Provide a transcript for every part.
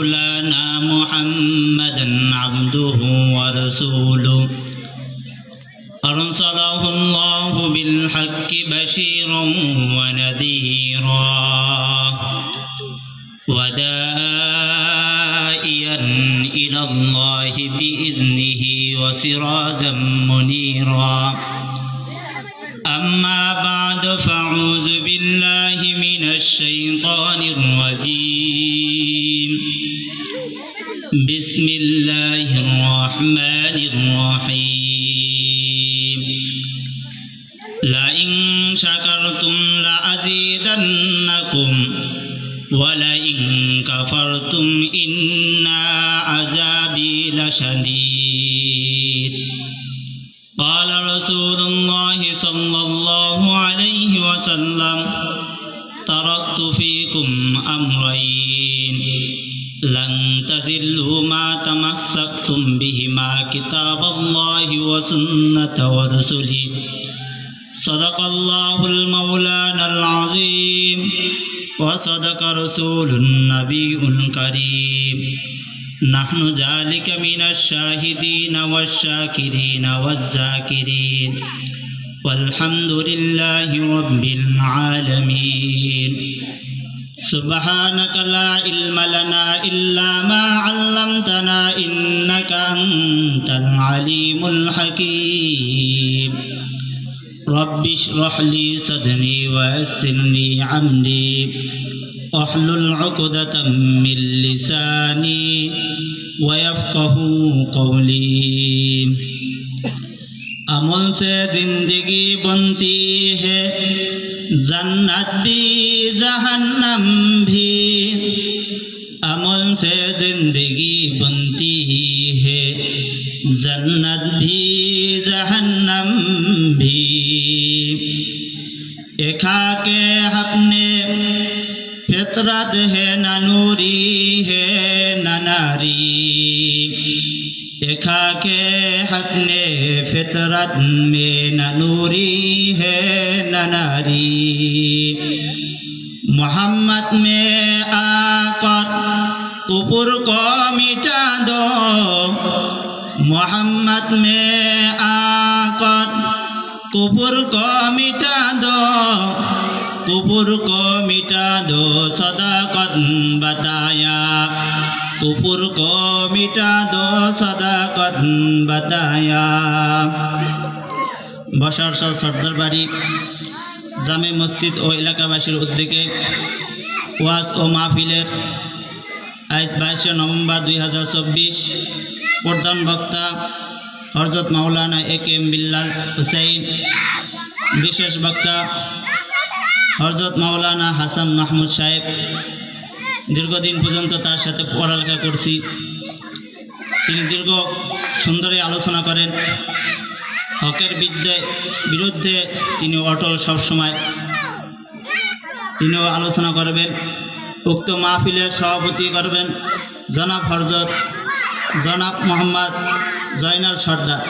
مولانا محمدا عبده ورسوله. أرسله الله بالحق بشيرا ونذيرا ودائيا إلى الله بإذنه وسراجا منيرا. أما بعد فأعوذ بالله من الشيطان الرجيم. بسم الله الرحمن الرحيم. لئن شكرتم لأزيدنكم ولئن كفرتم إن عذابي لشديد. قال رسول الله صلى الله عليه وسلم تركت فيكم أمرين. لن تزلوا ما تمسكتم بهما كتاب الله وسنة ورسله صدق الله المولانا العظيم وصدق رسول النبي الكريم نحن ذلك من الشاهدين والشاكرين والذاكرين والحمد لله رب العالمين سبحانك لا علم لنا إلا ما علمتنا إنك أنت العليم الحكيم. رب اشرح لي صدري ويسر لي عمري أحلل عقدة من لساني ويفقه قولي. अमल से ज़िंदगी बनती है। जन्नत भी, जहन्नम भी। अमल से ज़िंदगी बनती है जन्नत भी, जहन्नम भी। एखा के अपने फितरत है, न नूरी है, न नारी। एखा के अपने फितरत में न नूरी है न नारी मोहम्मद में आकर कुपुर को मिटा दो मोहम्मद में आकर कुपुर को मिटा दो कुपुर को मिटा दो सदाकत बताया कुपुर को मिटा दो सदाकत बताया বসার সর সর্দার বাড়ি জামে মসজিদ ও এলাকাবাসীর উদ্যোগে ওয়াজ ও মাহফিলের আজ বাইশে নভেম্বর দুই হাজার চব্বিশ প্রধান বক্তা হরজত মাওলানা A K M Billal Hussain বিশেষ বক্তা হরজত মাওলানা হাসান মাহমুদ সাহেব দীর্ঘদিন পর্যন্ত তার সাথে পড়ালেখা করছি। তিনি দীর্ঘ সুন্দরী আলোচনা করেন। হকের বিদ্যে বিরুদ্ধে তিনি অটল সবসময়। তিনিও আলোচনা করবেন। উক্ত মাহফিলের সভাপতি করবেন জনাব হরজত, জনাব মোহাম্মদ জয়নাল সর্দার।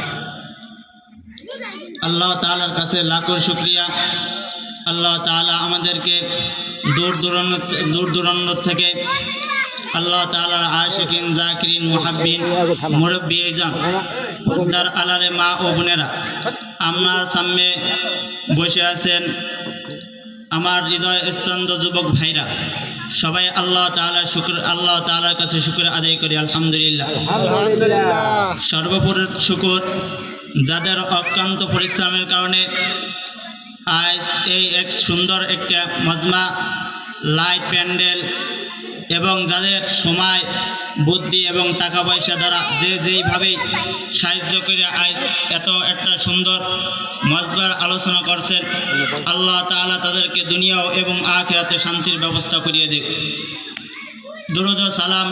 আল্লাহ তালার কাছে লাখো শুক্রিয়া। আল্লাহ তালা আমাদেরকে দূর দূরান্ত দূর দূরান্ত থেকে আল্লাহ তালার আশিকিন জাকিরিন মুহাব্বিন মুরব্বী যান তার আলারে মা ও বোনেরা। আপনার সামনে বসে আছেন আমার হৃদয় স্তন্দ যুবক ভাইরা। সবাই আল্লাহ তাআলার শুক্র আল্লাহ তাআলার কাছে শুক্র আদায় করি আলহামদুলিল্লাহ। সর্বোপরি শুকুর যাদের অক্লান্ত পরিশ্রমের কারণে আজ এই এক সুন্দর একটা মজমা লাইট প্যান্ডেল এবং যাদের সময়, বুদ্ধি এবং টাকা পয়সা দ্বারা যে যেইভাবেই সাহায্য করে আজ এত একটা সুন্দর মজবার আলোচনা করছেন, আল্লাহ তাআলা তাদেরকে দুনিয়াও এবং আখেরাতে শান্তির ব্যবস্থা করিয়ে দেখ দুরুদ সালাম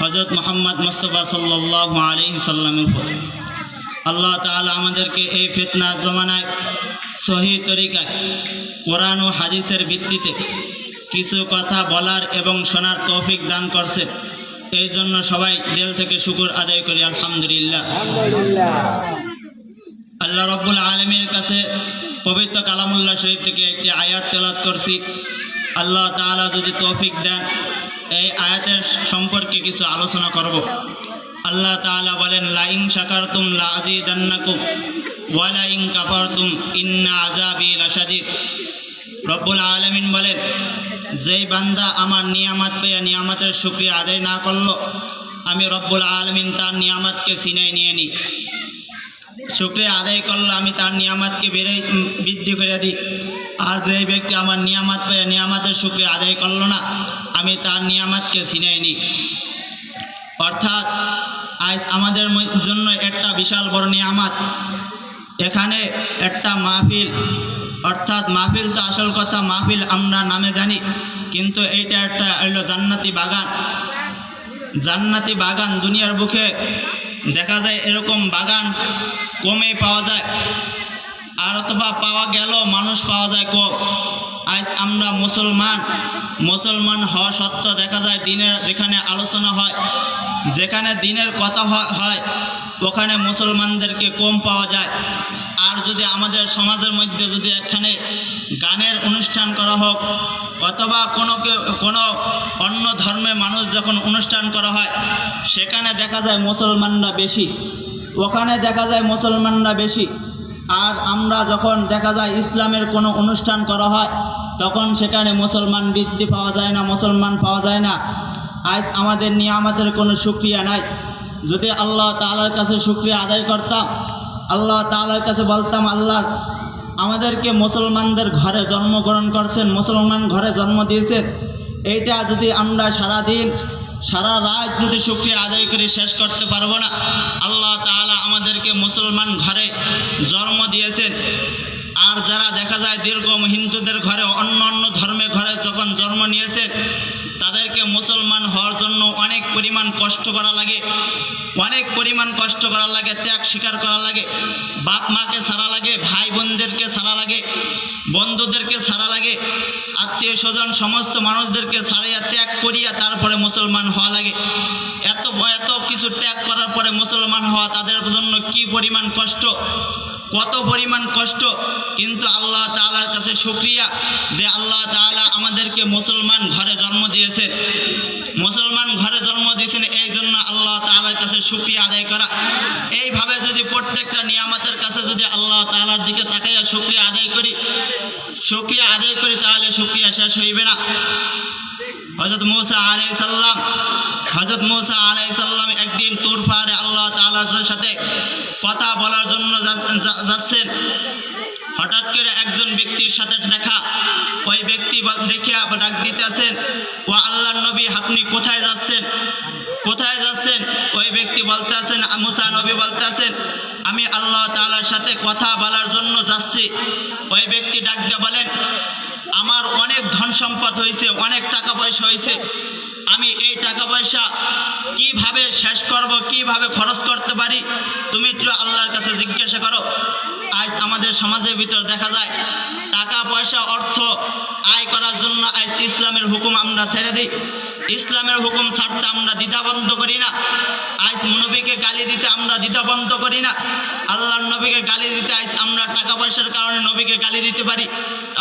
হজরত মোহাম্মদ মোস্তফা সাল্লাহ আলী সাল্লামের উপর। আল্লাহ তাআলা আমাদেরকে এই ফেতনা জমানায় সহি তরিকায় কোরআন ও হাদিসের ভিত্তিতে কিছু কথা বলার এবং শোনার তৌফিক দান করছে। এই জন্য সবাই দিল থেকে শুকুর আদায় করি আলহামদুলিল্লাহ। আল্লাহ রব্বুল আলমীর কাছে পবিত্র কালামুল্লাহ শরীফ থেকে একটি আয়াত তেলাত করছি। আল্লাহ তাআলা যদি তৌফিক দেন এই আয়াতের সম্পর্কে কিছু আলোচনা করব। আল্লাহ তাআলা বলেন লাইং শাকারতুম লাযিদান্নাকুম ওয়া লাইং কাফারতুম ইন্না আযাবি লাশাদীদ। রব্বুল আলামিন বলেন, যেই বান্দা আমার নিয়ামত পেয়ে নিয়ামতের শুকরিয়া আদায় না করল, আমি রব্বুল আলামিন তার নিয়ামতকে সিনাই নিয়ে নিই। শুক্রিয়া আদায় করল, আমি তার নিয়ামতকে বেড়ে, বৃদ্ধি করে দিই। আর যে ব্যক্তি আমার নিয়ামত পেয়ে নিয়ামতের শুক্রিয়া আদায় করল না, আমি তার নিয়ামতকে ছিনিয়ে নিই। অর্থাৎ আজ আমাদের জন্য একটা বিশাল বড় নিয়ামত। এখানে একটা মাহফিল, অর্থাৎ মাহফিল তো আসল কথা, মাহফিল আমরা নামে জানি, কিন্তু এইটা একটা হইল জান্নাতি বাগান। জান্নাতি বাগান দুনিয়ার বুকে দেখা যায় এরকম বাগান কমে পাওয়া যায়, আর অথবা পাওয়া গেল মানুষ পাওয়া যায় কম। আজ আমরা মুসলমান মুসলমান হওয়া সত্ত্বেও দেখা যায় দিনের যেখানে আলোচনা হয় যেখানে দিনের কথা হয় ওখানে মুসলমানদেরকে কম পাওয়া যায়। আর যদি আমাদের সমাজের মধ্যে যদি এখানে গানের অনুষ্ঠান করা হোক, অথবা কোনো কোনো অন্য ধর্মের মানুষ যখন অনুষ্ঠান করা হয়, সেখানে দেখা যায় মুসলমানরা বেশি। ওখানে দেখা যায় মুসলমানরা বেশি। আর আমরা যখন দেখা যায় ইসলামের কোনো অনুষ্ঠান করা হয়, তখন সেখানে মুসলমান বৃদ্ধি পাওয়া যায় না, মুসলমান পাওয়া যায় না। আজ আমাদের নিয়ামতের কোনো সুক্রিয়া নাই। যদি আল্লাহ তালার কাছে সুক্রিয়া আদায় করতাম, আল্লাহ তাআলার কাছে বলতাম, আল্লাহ আমাদেরকে মুসলমানদের ঘরে জন্মগ্রহণ করছেন, মুসলমান ঘরে জন্ম দিয়েছেন। এইটা যদি আমরা সারা দিন সারা রাত যদি শুক্রিয়া আদায় করে শেষ করতে পারব না, আল্লাহ তাআলা আমাদেরকে মুসলমান ঘরে জন্ম দিয়েছেন। আর যারা দেখা যায় দীর্ঘ হিন্দুদের ঘরে অন্য অন্য ধর্মের ঘরে যখন জন্ম নিয়েছে তাদেরকে মুসলমান হওয়ার জন্য অনেক পরিমাণ কষ্ট করা লাগে, অনেক পরিমাণ কষ্ট করা লাগে, ত্যাগ স্বীকার করা লাগে, বাপ মাকে ছাড়া লাগে, ভাই বোনদেরকে ছাড়া লাগে, বন্ধুদেরকে ছাড়া লাগে, আত্মীয় স্বজন, সমস্ত মানুষদেরকে ছাড়াইয়া ত্যাগ করিয়া তারপরে মুসলমান হওয়া লাগে। এত এত কিছু ত্যাগ করার পরে মুসলমান হওয়া তাদের জন্য কি পরিমাণ কষ্ট, কত পরিমাণ কষ্ট। কিন্তু আল্লাহ তাআলার কাছে শুক্রিয়া যে আল্লাহ তাআলা আমাদেরকে মুসলমান ঘরে জন্ম দিয়েছে। মুসলমান ঘরে জন্ম দিয়েছেন, এই জন্য আল্লাহ তাআলার কাছে শুক্রিয়া আদায় করা। এইভাবে যদি প্রত্যেকটা নিয়ামতের কাছে যদি আল্লাহ তাআলার দিকে তাকাইয়া শুক্রিয়া আদায় করি, শুক্রিয়া আদায় করি, তাহলে শুক্রিয়া শেষ হইবে না। হজরত মৌসা আলাই সাল্লাম হজরত মৌসা আলাই সাল্লাম একদিন তুর পাহাড়ে আল্লাহ তাআলার সাথে কথা বলার জন্য যাচ্ছেন। হঠাৎ করে একজন ব্যক্তির সাথে দেখা, ওই ব্যক্তি দেখিয়া ডাক দিতেছেন ও আল্লাহ নবী, আপনি কোথায় যাচ্ছেন? কোথায় যাচ্ছেন? ওই ব্যক্তি বলতে আছেন মুসা নবী বলতে আছেন আমি আল্লাহ তালার সাথে কথা বলার জন্য যাচ্ছি। ওই ব্যক্তি ডাক দিয়ে বলেন আমার অনেক ধন সম্পদ হয়েছে, অনেক টাকা পয়সা হয়েছে। আমি এই টাকা পয়সা কীভাবে শেষ করব, কীভাবে খরচ করতে পারি, তুমি একটু আল্লাহর কাছে জিজ্ঞাসা করো। আজ আমাদের সমাজের ভিতর দেখা যায়, টাকা পয়সা অর্থ আয় করার জন্য আজ ইসলামের হুকুম আমরা ছেড়ে দিই। ইসলামের হুকুম ছাড়তে আমরা দ্বিধা বন্ধ করি না। আজ নবীকে গালি দিতে আমরা দ্বিধা বন্ধ করি না। আল্লাহর নবীকে গালি দিতে আজ আমরা টাকা পয়সার কারণে নবীকে গালি দিতে পারি।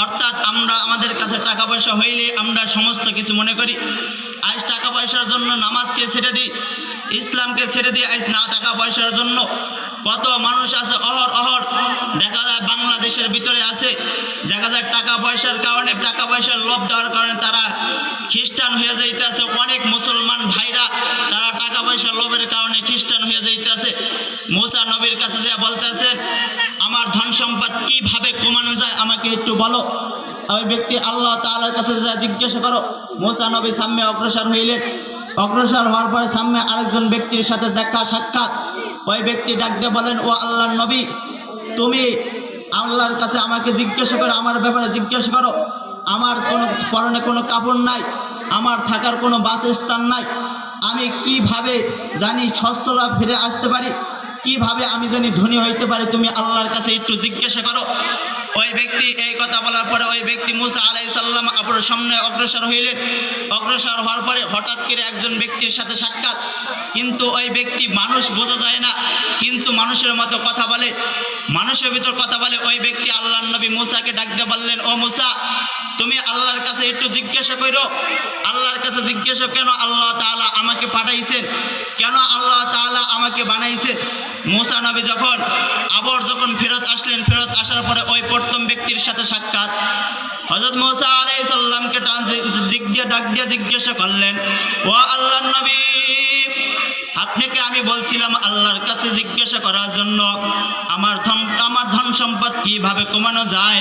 অর্থাৎ আমরা আমাদের কাছে টাকা পয়সা হইলে আমরা সমস্ত কিছু মনে করি। আজ টাকা পয়সার জন্য নামাজকে ছেড়ে দিই, ইসলামকে ছেড়ে দিই আজ না টাকা পয়সার জন্য। কত মানুষ আছে, অহর অহর। দেখা যায় বাংলাদেশের ভিতরে আছে। দেখা যায় টাকা পয়সার কারণে, টাকা পয়সার লোভ দেওয়ার কারণে তারা খ্রিস্টান হয়ে যাইতেছে। অনেক মুসলমান ভাইরা তারা টাকা পয়সার লোভের কারণে খ্রিস্টান হয়ে যাইতেছে। মোসা নবীর কাছে যা বলতেছেন আমার ধন সম্পদ কীভাবে কমানো যায়, আমাকে একটু বলো। ওই ব্যক্তি আল্লাহ তাআলার কাছে যা জিজ্ঞাসা করো। মোসা নবী সামনে অগ্রসর হইলেন। অগ্রসর হওয়ার পরে সামনে আরেকজন ব্যক্তির সাথে দেখা সাক্ষাৎ। ওই ব্যক্তি ডাকতে বলেন, ও আল্লাহর নবী, তুমি আল্লাহর কাছে আমাকে জিজ্ঞাসা করো, আমার ব্যাপারে জিজ্ঞাসা করো। আমার কোনো পরনে কোনো কাপড় নাই, আমার থাকার কোনো বাসস্থান নাই। আমি কীভাবে জানি সস্তলা ফিরে আসতে পারি? কীভাবে আমি জানি ধনী হইতে পারি? তুমি আল্লাহর কাছে একটু জিজ্ঞাসা করো। ওই ব্যক্তি এই কথা বলার পরে ওই ব্যক্তি মুসা আলাই সাল্লাম আপনার সামনে অগ্রসর হইলেন। অগ্রসর হওয়ার পরে হঠাৎ করে একজন ব্যক্তির সাথে সাক্ষাৎ। কিন্তু ওই ব্যক্তি মানুষ বোঝা যায় না। কিন্তু মানুষের মতো কথা বলে। মানুষের ভিতর কথা বলে, ওই ব্যক্তি আল্লাহ নবী মুসাকে ডাকতে বললেন, ও মুসা, তুমি আল্লাহর কাছে একটু জিজ্ঞাসা করো। আল্লাহর কাছে জিজ্ঞাসা কেন আল্লাহ তাআলা আমাকে পাঠাইছেন? কেন আল্লাহ তাআলা আমাকে বানাইছেন? মুসা নবী যখন আবার যখন ফেরত আসলেন, ফেরত আসার পরে ওই প্রথম ব্যক্তির সাথে সাক্ষাৎ। হজরত মুসা আলাইহিস সালামকে টান ডাক দিয়ে জিজ্ঞাসা করলেন, ও আল্লাহর নবী, আপনাকে আমি বলছিলাম আল্লাহর কাছে জিজ্ঞাসা করার জন্য আমার আমার ধন সম্পদ কীভাবে কমানো যায়?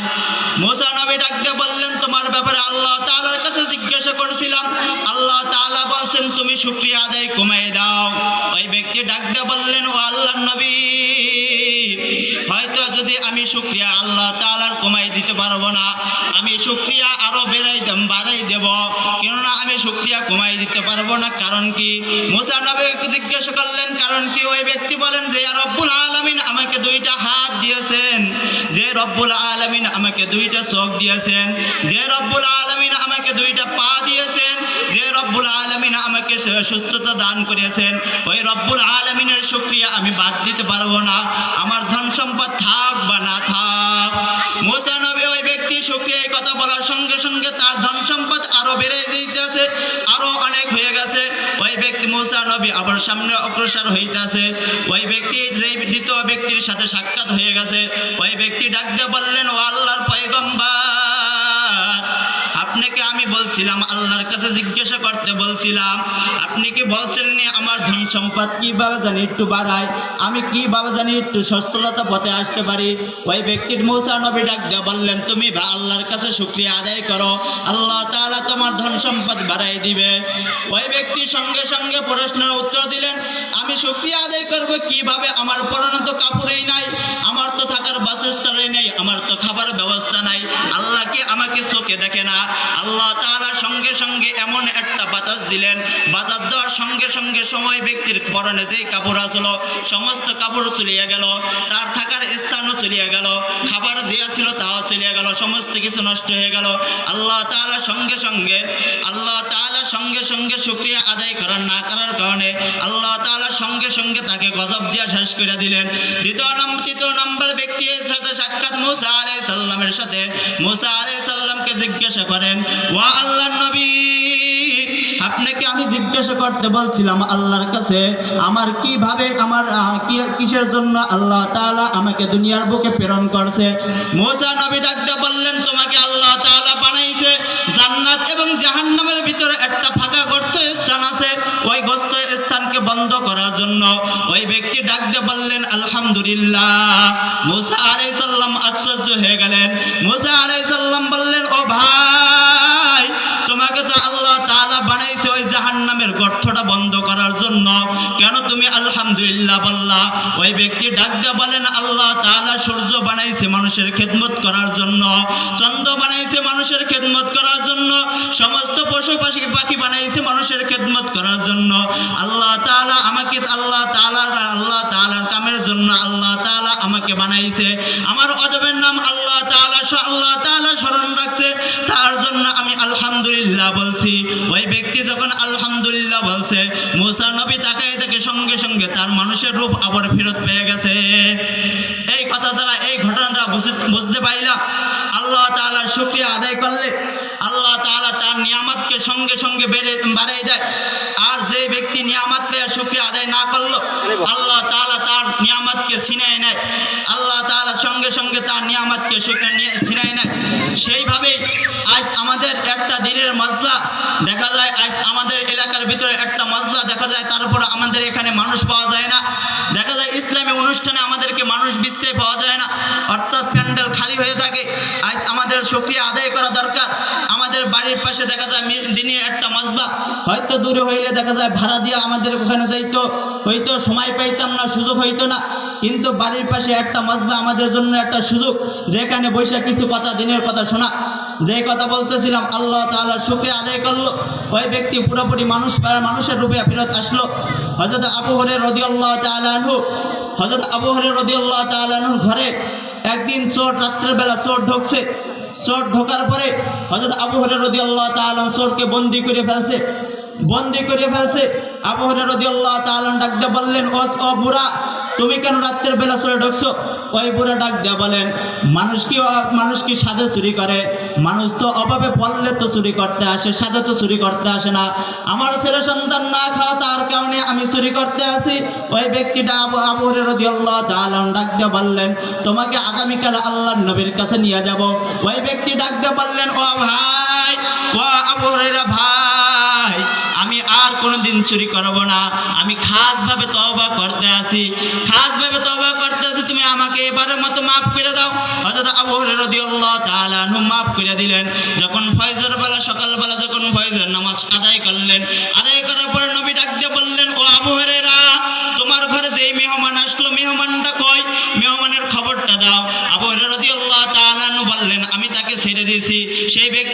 মোসা নবী ডাকতে বললেন, তোমার ব্যাপারে আল্লাহ তালার কাছে জিজ্ঞাসা করেছিলাম। আল্লাহ তালা বলছেন, তুমি শুকরিয়া আদায় কমাই দাও। ওই ব্যক্তি ডাকতে বললেন, ও আল্লাহ নবী যদি আমি শুক্রিয়া আল্লাহ তাআলার কমাই দিতে পারব না, আমি শুক্রিয়া আরও বেড়াই বাড়াই দেব। কেননা আমি শুক্রিয়া কমাই দিতে পারব না, কারণ কি? মুসা নবীকে জিজ্ঞাসা করলেন, কারণ কি ওই ব্যক্তি বলেন যে রব্বুল আলমিন আমাকে দুইটা হাত দিয়েছেন। যে, রব্বুল আলমিন আমাকে দুইটা চোখ দিয়েছেন। যে, রব্বুল আলমিন আমাকে দুইটা পা দিয়েছেন। যে, রব্বুল আলামিন আমাকে সুস্থতা দান করেছেন। ওই রব্বুল আলমিনের শুক্রিয়া আমি বাদ দিতে পারব না। আমার ধন সম্পদ থাক ধন সম্পদ আরও বেড়ে আরও অনেক হয়ে গেছে। ওই ব্যক্তি সামনে ওই ব্যক্তি ব্যক্তির সাথে সাক্ষাৎ হয়ে গেছে। ওই ব্যক্তি ডাকতে বললেন, ও আল্লাহর পয়গম্বর। আপনাকে আমি বলছিলাম, আল্লাহর কাছে জিজ্ঞাসা করতে বলছিলাম, আপনি কি বলছিলেন আমার ধন সম্পদ কীভাবে জানি একটু বাড়ায়? আমি কীভাবে জানি একটু সস্থলতা পথে আসতে পারি? ওই ব্যক্তির মৌসা নবী ডাক দিয়ে বললেন, তুমি বা আল্লাহর কাছে শুক্রিয়া আদায় করো। আল্লাহ তাআলা তোমার ধন সম্পদ বাড়াই দিবে। ওই ব্যক্তি সঙ্গে সঙ্গে প্রশ্নের উত্তর দিলেন, আমি শুক্রিয়া আদায় করব কীভাবে? আমার পরানো তো কাপড়েই নাই, আমার তো থাকার বাসস্থানই নেই, আমার তো খাবার ব্যবস্থা নাই। আল্লাহ কি আমাকে চোখে দেখে না? আল্লাহ তাআলা সঙ্গে সঙ্গে এমন একটা বাতাস দিলেন। বাতাস দেওয়ার সঙ্গে সঙ্গে সময় ব্যক্তির পরনে যেই কাপড় আসলো, সমস্ত কাপড় চলিয়া গেল, তার থাকার স্থানও চলিয়া গেল, খাবার যে ছিল তাও চলিয়ে গেল, সমস্ত কিছু নষ্ট হয়ে গেল। আল্লাহ তাআলা সঙ্গে সঙ্গে, আল্লাহ তাআলা সঙ্গে সঙ্গে শুকরিয়া আদায় করার না করার কারণে আল্লাহ তাআলা সঙ্গে সঙ্গে তাকে গজব দিয়া শেষ করে দিলেন। দ্বিতীয় নম্বর তৃতীয় নম্বর ব্যক্তির সাথে সাক্ষাৎ মুসা আলাইহিস সাল্লামের সাথে। মুসা আলাইহিস সালামকে জিজ্ঞাসা করেন, ওয়া আল্লাহ নবী আপনাকে আমি জিজ্ঞাসা করতে বলছিলাম আল্লাহর কাছে, আমার কীভাবে আমার কিসের জন্য আল্লাহ তাআলা আমাকে দুনিয়ার বুকে প্রেরণ করছে? মোসা নবী ডাকতে বললেন, তোমাকে আল্লাহ তাআলা বানাইছে জান্নাত এবং জাহান্নামের ভিতরে একটা বন্ধ করার জন্য ওই ব্যক্তি ডাকতে বললেন আলহামদুলিল্লাহ। মুসা আলাই সাল্লাম আশ্চর্য হয়ে গেলেন। মুসা আলাই সাল্লাম বললেন, ও ভাই, তোমাকে তো আল্লাহ তালা বানাইছে ওই জাহান্নামের গর্তটা বন্ধ করার জন্য কেন তুমি আলহামদুলিল্লাহ বললা ওই ব্যক্তি ডাক দিয়ে বলেন, আল্লাহ তাআলা সূর্য বানাইছে মানুষের খেদমত করার জন্য, চন্দ্র বানাইছে মানুষের খেদমত করার জন্য, সমস্ত পশু পাখি পাখি বানাইছে মানুষের খেদমত করার জন্য। আল্লাহ তাআলা আমাকে আল্লাহ তাআলা আল্লাহ তাআলার কামের জন্য আল্লাহ তাআলা আমাকে বানাইছে। আমার অদবের নাম আল্লাহ তাআলা আল্লাহ তাআলা স্মরণ রাখছে। তার জন্য আমি আলহামদুলিল্লাহ বলছি। ওই ব্যক্তি যখন আলহামদুলিল্লাহ বলছে, মুসা নবী তাকাই থেকে সঙ্গে সঙ্গে তার মানুষের রূপ আবার ফেরত পেয়ে গেছে। এই কথা দ্বারা, এই ঘটনা দ্বারা বুঝতে- পাইলাম। আল্লাহ তাআলার শুকরিয়া আদায় করলে আল্লাহ তাআলা তার নিয়ামতকে সঙ্গে সঙ্গে বেড়ে বাড়াই দেয়। আর যে ব্যক্তি নিয়ামত পেয়ে শুকরিয়া আদায় না করল, আল্লাহ তাআলা তার নিয়ামতকে ছিনায় নেয়। আল্লাহ তাআলা সঙ্গে সঙ্গে তার নিয়ামতকে ছিনায় নেয়। সেইভাবেই আজ আমাদের একটা দিনের মাজবা দেখা যায়। আজ আমাদের এলাকার ভিতরে একটা মাজবা দেখা যায়। তারপর আমাদের এখানে মানুষ পাওয়া যায় না। দেখা যায় ইসলামী অনুষ্ঠানে আমাদেরকে মানুষ বিশ্বে পাওয়া যায় না। অর্থাৎ প্যান্ডেল খালি হয়ে থাকে। আমাদের আদায় করা দরকার। আমাদের বাড়ির পাশে দেখা যায় দিনের একটা মজবা হয়তো দূরে হইলে দেখা যায় ভাড়া দিয়ে আমাদের ওখানে যাইতো। হয়তো সময় পাইতাম না, সুযোগ হইতো না। কিন্তু বাড়ির পাশে একটা মজবা আমাদের জন্য একটা সুযোগ। যেখানে বৈশা কিছু কথা, দিনের কথা শোনা। যে কথা বলতেছিলাম, আল্লাহ তাআলার শুকরিয়া আদায় করল। ওই ব্যক্তি পুরোপুরি মানুষ মানুষের রূপে ফেরত আসলো। হযরত আবু হুরায়রা রাদিয়াল্লাহু তাআলা আনহু, হযরত আবু হুরায়রা রাদিয়াল্লাহু তাআলা আনহুর ঘরে একদিন চোর রাত্রেবেলা চোর ঢুকছে। চোর ঢোকার পরে হজরত আবু হরে রদি আল্লাহ তালন চোরকে বন্দি করে ফেলছে। বন্দি করে ফেলছে। আবু হরে রদি আল্লাহ তালন ডাকতে বললেন ও বুড়া, তুমি কেন রাত্রের বেলা চোরে ঢুকছো? ওই বুড়া ডাক দিয়ে বলেন, মানুষ কি মানুষ কি সাদে চুরি করে? মানুষ তো অভাবে পড়লে তো চুরি করতে আসে সাদে তো চুরি করতে আসে না। আমার ছেলে সন্তান না খাওয়া তার কারণে আমি চুরি করতে আসি। ওই ব্যক্তিটা আবু আবু রদি আল্লাহ তালন ডাক দিয়ে বললেন, তোমাকে আগামীকাল আল্লাহর নবীর কাছে নিয়ে যাব। ওই ব্যক্তি ডাক দিয়ে বললেন, ও ভাই, ও আবু ভাই আমি আর কোনোদিন চুরি করব না। আমি খাসভাবে তওবা করতে আসি খাসভাবে তওবা করতে আসি তুমি আমাকে এবারের মতো মাফ করে দাও। হযরত আবু হুরায়রা রাদিয়াল্লাহু তাআলা আনহু মাফ করে দিলেন। যখন ফজর বেলা সকালবেলা যখন ফজর নামাজ আদায় করলেন, আদায় করার পর নবী ডাক দিয়ে বললেন, ও আবু হুরায়রা, তোমার ঘরে যেই মেহমান আসলো, মেহমানটা কই? মেহমানের খবরটা দাও। আবু হুরায়রা রাদিয়াল্লাহু তাআলা বললেন, আমি তাকে ছেড়ে দিয়েছি। সেই ব্যক্তি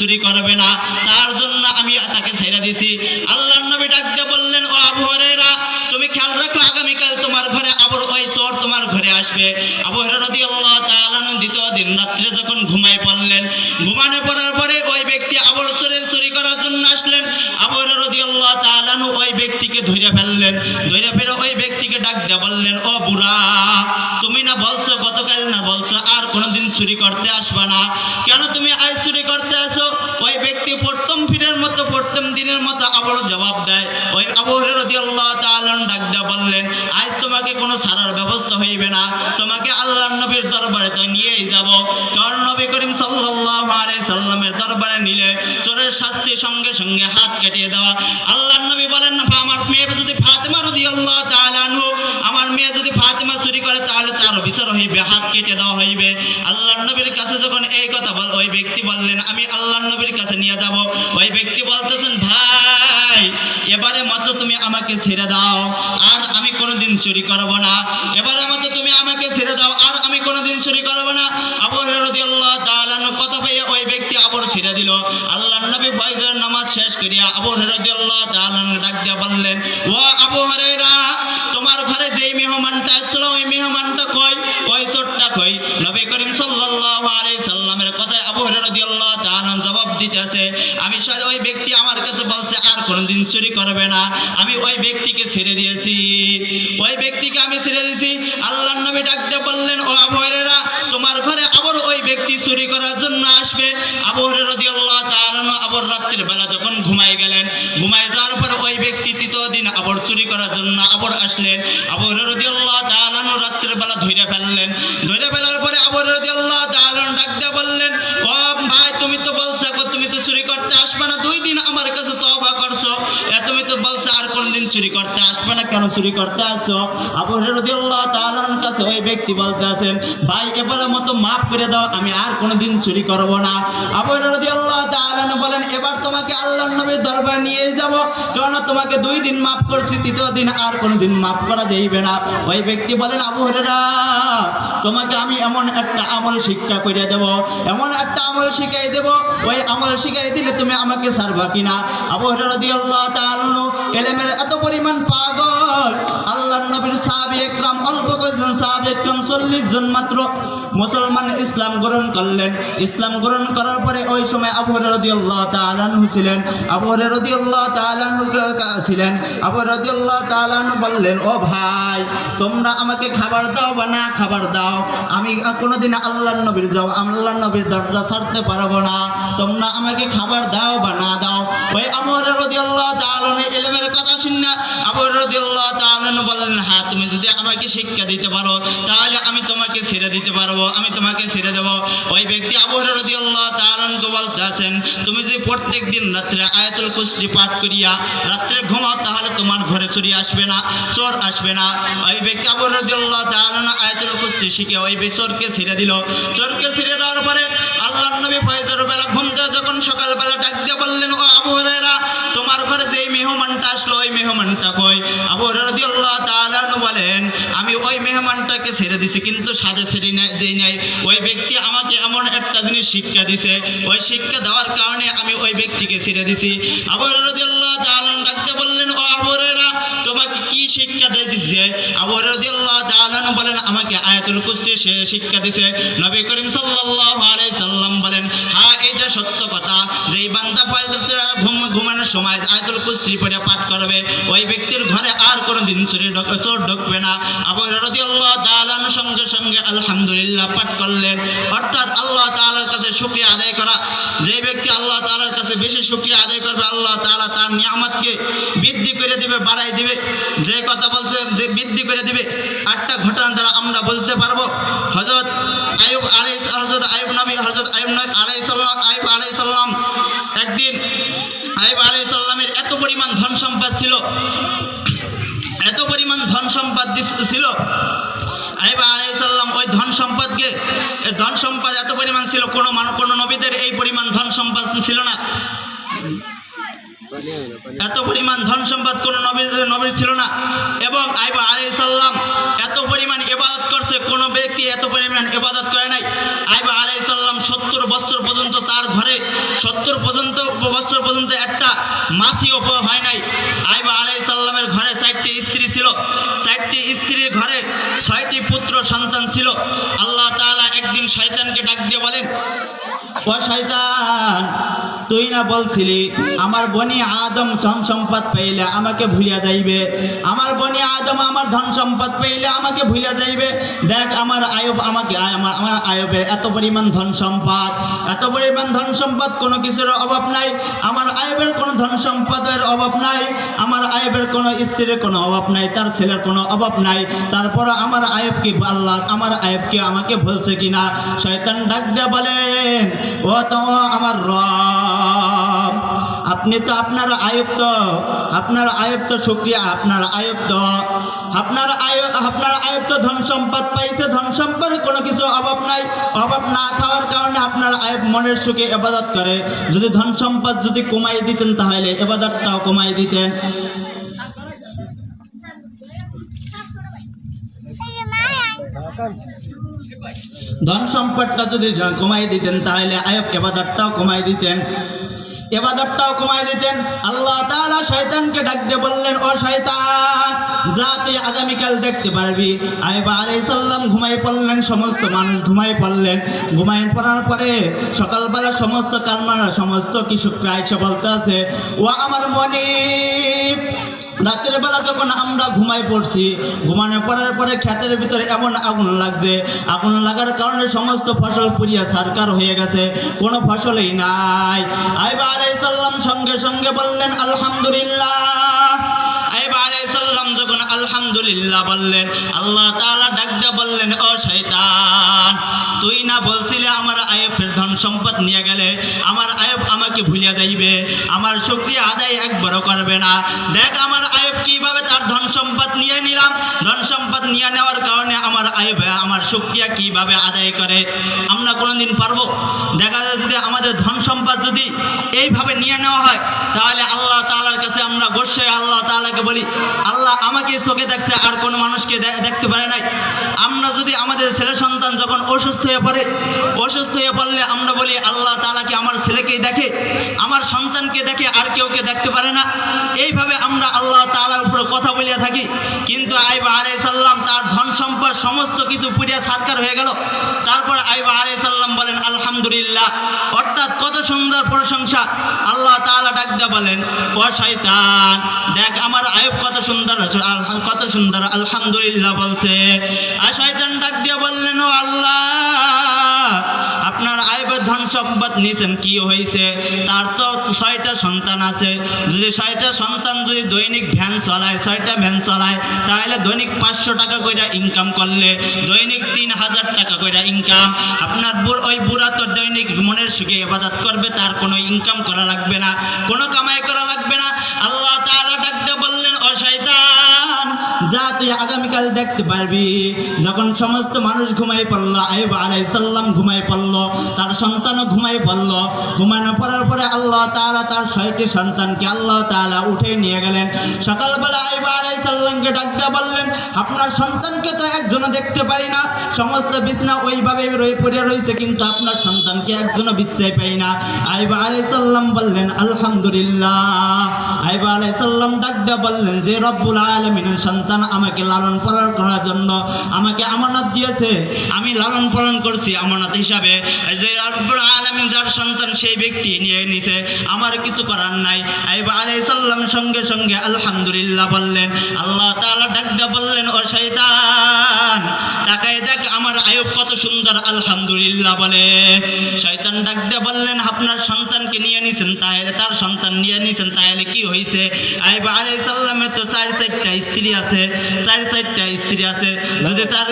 চুরি করবে না। তার জন্য আমি তাকে ছেড়ে দিয়েছি আল্লাহর নবী ডাক দিয়ে বললেন, ও আবু হুরায়রা, তুমি খেয়াল রাখো, আগামীকাল তোমার ঘরে আবার ওই চোর তোমার ঘরে আসবে। আবু হুরায়রা রাদিয়াল্লাহু তাআলা আনহু দ্বিতীয় দিন রাত্রে যখন ঘুমায় পড়লেন, ঘুমানো পড়ার পরে ওই ব্যক্তি আবার চোরে চুরি করার জন্য আসলেন। আবু হুরায়রা রাদিয়াল্লাহু তাআলা আনহু ওই ব্যক্তিকে ধরে ফেললেন। ধরে ফেলে ওই ব্যক্তিকে ডাক দিয়ে বললেন, ও বুড়া, তুমি না বলছো গতকাল না বলছো আর কোনোদিন চুরি করতে আসবা না। কেন তুমি আজ চুরি করতে আসো? ওই ব্যক্তি প্রথম ফিরের মতো, প্রথম দিনের মতো আবারও জবাব দেয়। ওই আবহের আল্লাহ তালন ডাক দিয়া বললেন, আজ তোমাকে কোনো সারার ব্যবস্থা হইবে না। তোমাকে আল্লাহ নবীর দরবারে তো নিয়েই যাব। কারণ করিম সাল্লাল্লাহু আলাইহি সাল্লামের দরবারে নিলে চোরের শাস্তি সঙ্গে সঙ্গে হাত কেটে দেওয়া। আল্লাহর নবী বলেন, না, আমার মেয়ে যদি ফাতেমা রাদিয়াল্লাহু তাআলা আনহু, আমার মেয়ে যদি ফাতেমা চুরি করে, তাহলে তার বিচার হইবে, হাত কেটে দেওয়া হইবে। আল্লাহর নবীর কাছে যখন এই কথা বল ওই ব্যক্তি বললেন, আমি আল্লাহর নবীর কাছে নিয়ে যাব। ওই ব্যক্তি বলতেছেন, ভাই, এবারে মাত্র তুমি আমাকে ছেড়ে দাও। আমি কোনোদিন চুরি করব না। এবারে মতো তুমি আমাকে ছেড়ে দাও, আর আমি কোনোদিন চুরি করব না। আবু রাদিয়াল্লাহু তাআলা কথা পেয়ে ওই ব্যক্তি আবার ছেড়ে দিল। আল্লাহর নবী ফজরের নামাজ শেষ করিয়া আবু রাদিয়াল্লাহু তাআলা ডাক দিয়ে বললেন, ও আবু হুরায়রা, তোমার ঘরে যেই মেহমানটা আসছিল, ওই মেহমানটা কই? ওই চোরটা কই? নবী করিম সাল্লাল্লাহু আলাইহি সাল্লামের কথায় আবু হুরায়রা রাদিয়াল্লাহু তাআলা জবাব দিতেছে, আমি ওই ব্যক্তি আমার কাছে বলছে, আর কোনোদিন চুরি করবে না। আমি ওই ব্যক্তিকে ছেড়ে দিয়েছি। ওই ব্যক্তিকে আমি ছেড়ে দিয়েছি আল্লাহর নবী ডাক দিয়ে বললেন, ও আবু হুরায়রা, তোমার ঘরে আবার ওই ব্যক্তি চুরি করার জন্য আসবে। আবু হুরায়রা রাদিয়াল্লাহু তাআলা আনহু আবার রাত্রির বেলা যখন ঘুমাই গেলেন ঘুমাই যাওয়ার পর ওই ব্যক্তি তৃতীয় দিন আবার চুরি করার জন্য আবার আসলেন। আবু হুরায়রা রাদিয়াল্লাহু তাআলা আনহু রাত্রির বেলা ধরে ফেললেন। ধরে ফেলার পরে আবু হুরায়রা রাদিয়াল্লাহু তাআলা আনহু ডাক দিয়ে বললেন, ও ভাই, তুমি তো বলছো তুমি তো চুরি করতে আসবে না। দুই দিন আমার কাছে তওবা এ তুমি তো বলছো আর কোনদিন চুরি করতে আসবে না। কেন চুরি করতে আসছো আবু হুরায়রা রাদিয়াল্লাহু তাআলা কাছে ওই ব্যক্তি বলতে আছেন, ভাই, এবারের মতো মাফ করে দাও, আমি আর কোনোদিন চুরি করব না। আবু তাআলা আনহু বলেন, এবার তোমাকে আল্লাহর নবীর দরবারে নিয়ে যাব। কারণ তোমাকে দুই দিন মাফ করছি, তৃতীয় দিন আর কোনোদিন মাফ করা যাইবে না। ওই ব্যক্তি বলেন, আবু হুরায়রা, তোমাকে আমি এমন একটা আমল শিক্ষা করে দেব, এমন একটা আমল শিখাই দেব। ওই আমল শিখাই দিলে তুমি আমাকে ছাড়বা কিনা? আবু হুরায়রা এলেমের এত পরিমাণ পাগল। নবীর অল্প কয়েকজন জন মাত্র মুসলমান ইসলাম গ্রহণ করলেন। ইসলাম গ্রহণ করার পরে ওই সময় ছিলেন। ছিলেন। বললেন, ও ভাই, তোমরা আমাকে খাবার দাও বা না খাবার দাও? আমি কোনোদিন আল্লাহর নবীর যাও আল্লাহর নবীর দরজা ছাড়তে পারব না। তোমরা আমাকে খাবার দাও বা না দাও? ওই আবু হুরায়রা রাদিয়াল্লাহু তাআলা ইলমের কথা শুনে আবু রাদিয়াল্লাহু তাআলা হ্যাঁ তুমি যদি আমাকে শিক্ষা দিতে পারো, তাহলে আমি তোমাকে ছেড়ে দিতে পারব, আমি তোমাকে ছেড়ে দেবো। ওই ব্যক্তি আবু রাদিয়াল্লাহু তাআলা বলতে আছেন তুমি যদি প্রত্যেক রাত্রে আয়াতুল কুসরি পাঠ করিয়া রাত্রে ঘুমাও, তাহলে তোমার ঘরে চুরি আসবে না, চোর আসবে না। ওই ব্যক্তি আবু রাদিয়াল্লাহু তাআলা আয়াতুল কুসরি শিখে ওই চোরকে ছেড়ে দিল। চোরকে ছেড়ে দেওয়ার পরে নবী বেলা ঘুম থেকে যখন সকালবেলা ডাক দিয়ে বললেন, ও আবু তোমার ঘরে যে মেহমানটা আসলো, ওই মেহমানটা কই? আবু তাআলা বলেন, আমি ওই মেহমানটাকে ছেড়ে দিছি, কিন্তু সাথে ছেড়ে দেই নাই। ওই ব্যক্তি আমাকে এমন একটা জিনিস শিক্ষা দিছে। ওই শিক্ষা দেওয়ার কারণে আমি ওই ব্যক্তিকে ছেড়ে দিছি। আবু রাদিয়াল্লাহু তাআলা ডাকতে বললেন, ও আবু তোমাকে কি শিক্ষা দিয়ে দিছে? আবু রাদিয়াল্লাহু তাআলা বলেন, আমাকে আয়াতুল কুরসি সে শিক্ষা দিছে। নবী করিম সাল্লাল্লাহু আলাইহি সাল্লাম বলেন হ্যাঁ এটা সত্য কথা। যে এই বান্দা ঘুমানোর সময় আয়াতুল কুরসি পড়ে পাঠ করবে, ওই ব্যক্তির ঘরে আর কোনো দিন চুরি চোর ঢুকবে না। আবু রাদিয়াল্লাহু তাআলা আনহু সঙ্গে সঙ্গে আলহামদুলিল্লাহ পাঠ করলেন। অর্থাৎ আল্লাহ তাআলার কাছে শুকরিয়া আদায় করা। যে ব্যক্তি আল্লাহ তাআলার কাছে বেশি শুকরিয়া আদায় করবে, আল্লাহ তাআলা তার নিয়ামতকে বৃদ্ধি করে দিবে বাড়াই দিবে। যে কথা বলছে যে বৃদ্ধি করে দিবে, আটটা ঘটনা দ্বারা আমরা বুঝতে পারব। হজরত আয়ুব আলাই হজরত আয়ুব নবী হজরত আয়ুব নবী আলাই সাল্লাম আয়ুব আলাই সাল্লাম একদিন আইব আলাইসাল্লামের এত পরিমাণ ধন সম্পদ ছিল, এত পরিমাণ ধন সম্পদ ছিল আইবা আলাইসাল্লাম ওই ধন সম্পদকে ধন সম্পদ এত পরিমাণ ছিল, কোনো মানুষ কোনো নবীদের এই পরিমাণ ধন সম্পদ ছিল না। এত পরিমাণ ধন সম্পদ কোন নবীর নবীর ছিল না। এবং আইবা আলাই সাল্লাম এত পরিমাণ ইবাদত করছে, কোনো ব্যক্তি এত পরিমাণ ইবাদত করে নাই। আইবা আলাই সাল্লাম সত্তর বছর পর্যন্ত তার ঘরে, সত্তর পর্যন্ত বছর পর্যন্ত একটা মাসিও হয় নাই। আইবা আলাই সাল্লামের ঘরে চারটি স্ত্রী ছিল। চারটি স্ত্রীর ঘরে ছয়টি পুত্র সন্তান ছিল। আল্লাহ তাআলা একদিন শয়তানকে ডাক দিয়ে বলেন শয়তান, তুই না বলছিলি, আমার বনি আদম ধন সম্পদ পাইলে আমাকে ভুলিয়া যাইবে। আমার বনি আদম আমার ধন সম্পদ পাইলে আমাকে ভুলিয়া যাইবে। দেখ, আমার আয়ব আমাকে আমার আমার আয়বের এত পরিমাণ ধন সম্পদ। এত পরিমাণ ধন সম্পদ কোনো কিছুর অভাব নাই। আমার আয়বের কোনো ধন সম্পদের অভাব নাই। আমার আয়বের কোনো স্ত্রীর কোনো অভাব নাই। তার ছেলের কোনো অভাব নাই। তারপর আমার আয়বকে আল্লাহ? আমার আয়বকে আমাকে বলছে কিনা? শয়তান ডাক দিয়ে বলেন ও তো আমার রব আপনি তো আপনার আয়ুক্ত আপনার আয়ুক্ত শুক্রিয়া আপনার আয়ুক্ত আপনার আয় আপনার আয়ুক্ত ধন সম্পদ পাইছে ধন সম্পদের কোনো কিছু অভাব নাই। অভাব না থাকার কারণে আপনার আয়ব মনের সুখে এবাদত করে। যদি ধন সম্পদ যদি কমাই দিতেন তাহলে এবাদতটাও কমাই দিতেন। ধন সম্পদটা যদি কমাই দিতেন, তাহলে আয়ব এবাদতটাও কমাই দিতেন। এবাদতটাও কমাই দিতেন। আল্লাহ তাআলা শয়তানকে ডাক দিয়ে বললেন, ও শয়তান, যা তুই আগামীকাল দেখতে পারবি। আইবা আলাইহিস সালাম ঘুমাই পড়লেন, সমস্ত মানুষ ঘুমাই পড়লেন। ঘুমাই পড়ার পরে সকালবেলা সমস্ত কালমারা, সমস্ত কৃষকরা এসে বলতে আছে ও আমার মনে রাতের বেলা যখন আমরা ঘুমাই পড়ছি ঘুমানো পড়ার পরে ক্ষেতের ভিতরে এমন আগুন লাগবে। আগুন লাগার কারণে সমস্ত ফসল পুড়িয়া সারকার হয়ে গেছে। কোনো ফসলই নাই। আইবা আলাইসাল্লাম সঙ্গে সঙ্গে বললেন, আলহামদুলিল্লাহ। আইবা আলাইসাল্লাম যখন আলহামদুলিল্লাহ বললেন, আল্লাহ তাআলা ডাক দিয়ে বললেন, ও শৈতান তুই না বলছিলে আমার আয়বের ধন সম্পদ নিয়ে গেলে আমার আয়ব আমাকে ভুলিয়া যাইবে, আমার শুক্রিয়া আদায় একবারও করবে না। দেখ আমার আয়ব কীভাবে তার ধন সম্পদ নিয়ে নিলাম, ধন সম্পদ নিয়ে নেওয়ার কারণে আমার আয়ব আমার শুক্রিয়া কীভাবে আদায় করে? আমরা কোনোদিন পারব? দেখা যদি আমাদের ধন সম্পদ যদি এইভাবে নিয়ে নেওয়া হয়, তাহলে আল্লাহ তাআলার কাছে আমরা অবশ্যই আল্লাহ তাআলাকে বলি, আল্লাহ আমাকে চোখে দেখছে, আর কোনো মানুষকে দেখতে পারে নাই। আমরা যদি আমাদের ছেলে সন্তান যখন অসুস্থ হয়ে পড়ে, অসুস্থ হয়ে পড়লে আমরা বলি, আল্লাহ তাআলাকে আমার ছেলেকেই দেখে, আমার সন্তানকে দেখে, আর কেউকে দেখতে পারে না? এইভাবে আমরা আল্লাহ তাআলার উপরে কথা বলিয়া থাকি। কিন্তু আইবা আলাইহিস সাল্লাম তার ধন সম্পদ সমস্ত কিছু পুড়িয়া সারকার হয়ে গেল। তারপর আইবা আলাইহিস সাল্লাম বলেন, আলহামদুলিল্লাহ। অর্থাৎ কত সুন্দর প্রশংসা আল্লাহ তাআলা ডাক দিয়ে বলেন, ও শয়তান, দেখ আমার আয়ব কত সুন্দর কত সুন্দর, আলহামদুলিল্লাহ বলছে। আর শয়তান ডাক দিয়ে বললেন, ও আল্লাহ, আপনার আয়বের ধন সম্পদ নিয়েছেন কি হয়েছে তার তো ছয়টা সন্তান আছে। যদি ছয়টা সন্তান যদি দৈনিক ভ্যান চলায়, ছয়টা ভ্যান চলায়, তাহলে দৈনিক পাঁচশো টাকা কইরা ইনকাম করলে, দৈনিক তিন হাজার টাকা কইরা ইনকাম আপনার ওই বুড়া তো দৈনিক মনের সুখে ইবাদত করবে, তার কোনো ইনকাম করা লাগবে না, কোনো কামাই করা লাগবে না। আল্লাহ তাআলা ডাকতে বললেন ও শয়তান যা তুই আগামীকাল দেখতে পারবি। যখন সমস্ত মানুষ ঘুমাই পড়ল, আইব আলাই সাল্লাম ঘুমাই পড়ল, তার সন্তানও ঘুমাই পড়ল। ঘুমানো পড়ার পরে আল্লাহ তাআলা তার ছয়টি সন্তানকে আল্লাহ তাআলা উঠে নিয়ে গেলেন। সকালবেলা আইব আলাই সাল্লামকে ডাক দেওয়া বললেন, আপনার সন্তানকে তো একজনও দেখতে পারি না। সমস্ত বিছনা ওইভাবে রয়ে পড়ে রয়েছে, কিন্তু আপনার সন্তানকে একজনও বিশ্বাস পাই না। আইবা আলাই সাল্লাম বললেন, আলহামদুলিল্লাহ। আইবা আলাই সাল্লাম ডাক দেওয়া বললেন, যে রব্বুল আলমিনের সন্তান আমাকে লালন পালন করার জন্য আমাকে আমানত দিয়েছে। আমি লালন পালন করছি আমানত হিসাবে। যে রব্বুল আলমিন যার সন্তান সেই ব্যক্তি নিয়ে নিছে, আমার কিছু করার নাই। আলাই সাল্লাম সঙ্গে সঙ্গে আলহামদুলিল্লাহ বললেন, আল্লাহ তাআলা ডাক দিয়ে বললেন, ও শয়তান, তাকায় দেখ আমার আয়ুব কত সুন্দর, আলহামদুলিল্লাহ বলে। শয়তান ডাক বললেন, আপনার সন্তানকে নিয়ে নিছেন তাহলে, তার সন্তান নিয়ে নিছেন তাহলে কি হয়েছে আইবা আলাই সাল্লামের তো চার চারটা স্ত্রী আছে চার চারটা স্ত্রী আছে। যদি তার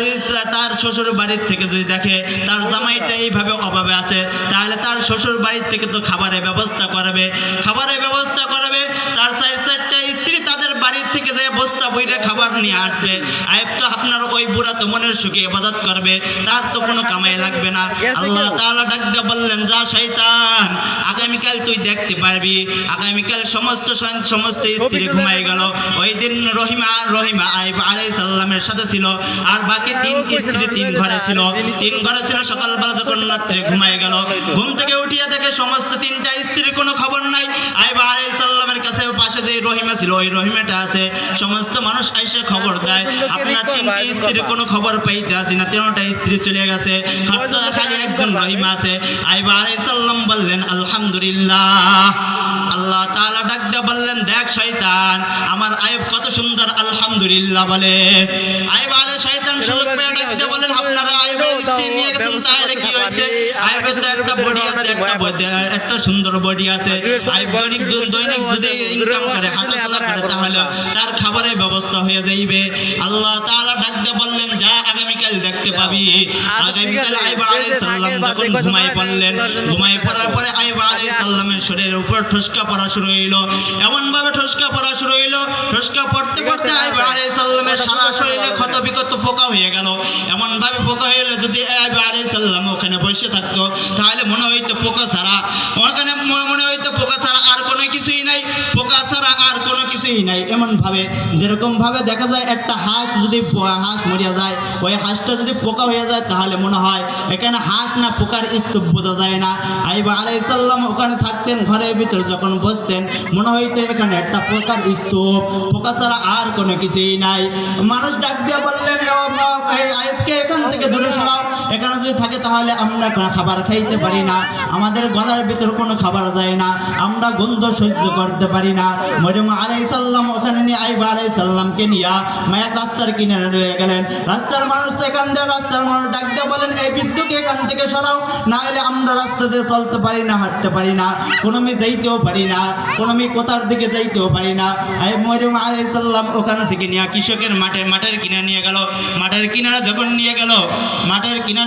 তার শ্বশুর বাড়ির থেকে যদি দেখে, তার জামাইটা এইভাবে অভাবে আছে, তাহলে তার শ্বশুর বাড়ির থেকে তো খাবারের ব্যবস্থা করাবে। খাবারের ব্যবস্থা করাবে, তার চার চারটা স্ত্রী তাদের বাড়ির থেকে যে বস্তা বইটা খাবার নিয়ে আসবে আইব তো আপনার ওই বুড়া তো মনের সুখে ইবাদত করবে তার তো কোনো কামাই লাগবে না। আল্লাহ তাআলা ডাক দিয়ে বললেন যা শয়তান আগামীকাল তুই দেখতে পারবি। আগামীকাল সমস্ত সমস্ত স্ত্রী ঘুমাই গেল। ওই দিন রহিমা রহিমা আইব আলাই সাল্লামের সাথে ছিল। আর বাকি তিন স্ত্রী তিন ঘরে ছিল। তিন ঘরে ছিল সকালবেলা যখন রাত্রে ঘুমাই গেল। ঘুম থেকে উঠিয়ে দেখে সমস্ত তিনটা স্ত্রীর কোনো খবর নাই। আইবা আলাই সাল্লামের কাছে পাশে যে রহিমা ছিল ওই রহিমাটা আছে। সমস্ত মানুষ আইসে খবর দেয়। আপনার তিনটি স্ত্রীর কোনো খবর পাইতে আসি না। তিনটা স্ত্রী চলে গেছে। খালি একজন রহিমা আছে। আইবা আলাই সাল্লাম বললেন আলহামদুলিল্লাহ। আল্লাহ তাআলা ডাক দিয়ে বললেন দেখ শয়তান আমার আইব কত সুন্দর আলহামদুলিল্লাহ বলে। আইব আলে শয়তান সুযোগ পেয়ে ডাক দিয়ে বলেন আপনারা স্ত্রী নিয়ে গেছেন তাহলে কি হয়েছে? আইবের তো একটা বডি আছে একটা body- একটা সুন্দর বডি আছে। আইব দৈনিক দৈনিক যদি ইনকাম করে হাঁটাচলা করে তাহলে তার খাবারের ব্যবস্থা হয়ে যাইবে। আল্লাহ তাআলা ডাক বললেন যা আগামীকাল দেখতে পাবি। আগামীকাল আইব আলাইহিস সালাম যখন ঘুমাই পড়লেন ঘুমাই পড়ার পরে আইব আলাইহিস সালামের শরীরের উপর ঠসকা পড়া শুরু হইল। এমন ভাবে ঠসকা পড়া শুরু হইল। ঠসকা পড়তে পড়তে আইব আলাইহিস সালামের সারা শরীরে ক্ষত বিক্ষত পোকা হয়ে গেল। এমন ভাবে পোকা হয়ে গেল যদি সালাম ওখানে বসে থাকতো। তাহলে মনে হইতো পোকা ছাড়া। ওখানে মনে হইতো পোকা ছাড়া আর কোনো কিছুই নাই। পোকা ছাড়া আর কোনো কিছুই নাই। এমন ভাবে যেরকম ভাবে দেখা যায় একটা হাঁস যদি হাঁস মরিয়া যায় ওই হাঁসটা যদি পোকা হয়ে যায় তাহলে মনে হয় এখানে হাঁস না পোকার স্তূপ বোঝা যায় না। আইবা আলাইসাল্লাম ওখানে থাকতেন ঘরের ভিতরে যখন বসতেন মনে হইতো এখানে একটা পোকার স্তূপ। পোকা ছাড়া আর কোনো কিছুই নাই। মানুষ ডাক দিয়ে বললেন "ও বাবা, এই আইবকে এখান থেকে দূরে সরাও। এখানে যদি থাকে তাহলে আমরা কোনো খাবার খাইতে পারি না। আমাদের গলার ভিতর কোনো খাবার যায় না। আমরা গন্ধ সহ্য করতে পারি না। মরিয়ম আলাই সাল্লাম ওখানে নিয়ে আইবা আলাই সাল্লামকে নিয়ে মায়ের রাস্তার কিনারে রয়ে গেলেন। রাস্তার মানুষ তো এখান দিয়ে রাস্তার মানুষ ডাক দিয়ে বলেন, এই বিদ্যুৎকে এখান থেকে সরাও না হলে আমরা রাস্তা দিয়ে চলতে পারি না, হাঁটতে পারি না। কোনো মি যাইতেও পারি না, কোনো মি কোথার দিকে যাইতেও পারি না। এই মরিয়ম আলাই সাল্লাম ওখান থেকে নিয়ে কৃষকের মাঠে মাঠের কিনারে নিয়ে গেল। মাঠের কিনারা যখন নিয়ে গেল মাঠের কিনারে